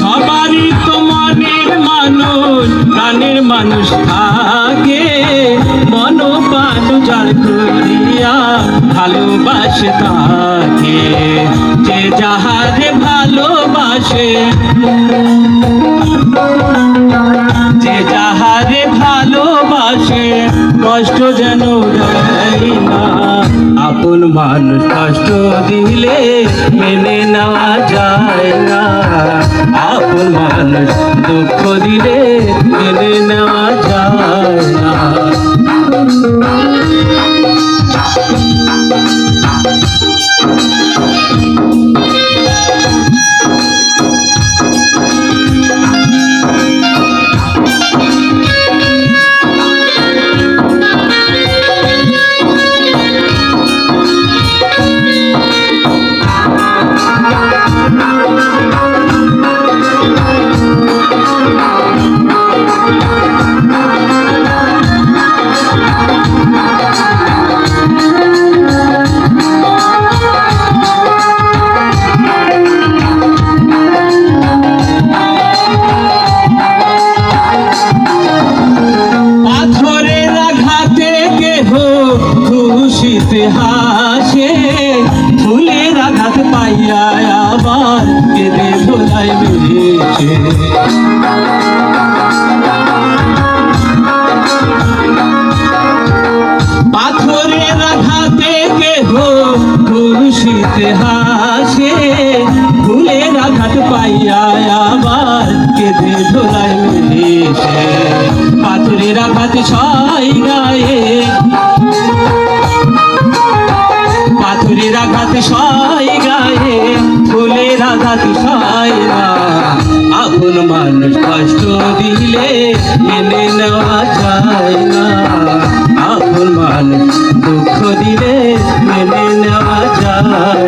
সবারই তো মানুষ, প্রাণের মানুষ থাকে। মন প্রাণ যার করিয়া ভালোবাসে তাকে। যে যাহারে ভালোবাসে, যে যাহারে ভালোবাসে কষ্ট যেন দেয় না। আপন মানুষ কষ্ট দিলে মেনে নেওয়া যায় না। আপন মানুষ দুঃখ দিলে মেনে নেওয়া যায় না। হাসে ফুলের আঘাত পাইয়া আবার কেঁদে ভোলায় বেড়েছে পাথরের আঘাতে কেহ খুশিতে হাসে, ফুলের আঘাত পাইয়া আবার কেঁদে ধোলায় মিলেছে পাথরের আঘাত ছয় গায়ে পাথরের আঘাত সাই গায়ে, ফুলের আঘাত ছয় না। আপন মানুষ কষ্ট দিলে মেনে নেওয়া যায় না। আপন মানুষ দুঃখ দিলে মেনে নেওয়া যায়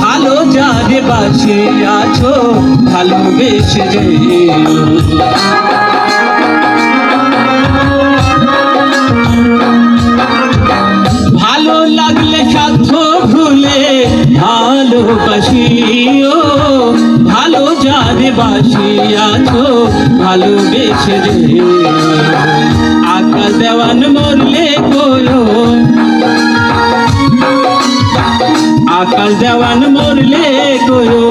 ভালো যারে বাসে আছো ভালোবেসে ভালো লাগলে সাধ্য ভুলে ভালোবাসিও ভালো যারে বাসিয়াছো ভালোবেসে রে আকাশ দেওয়ান মরলে আকাশ দেওয়ান মরলে কোয়ো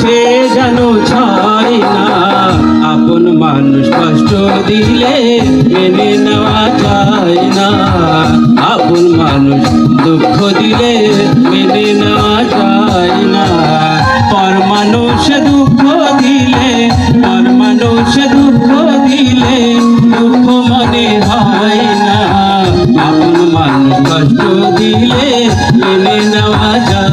সে জানো ছয় না। আপন মানুষ কষ্ট দিলে মেনে নেওয়া যায় না। আপন মানুষ দুঃখ দিলে মেনে নেওয়া যায় না। পর মানুষ দুঃখ দিলে পর মানুষ দুঃখ দিলে দুঃখ মনে হয় না। আপন মানুষ কষ্ট দিলে মেনে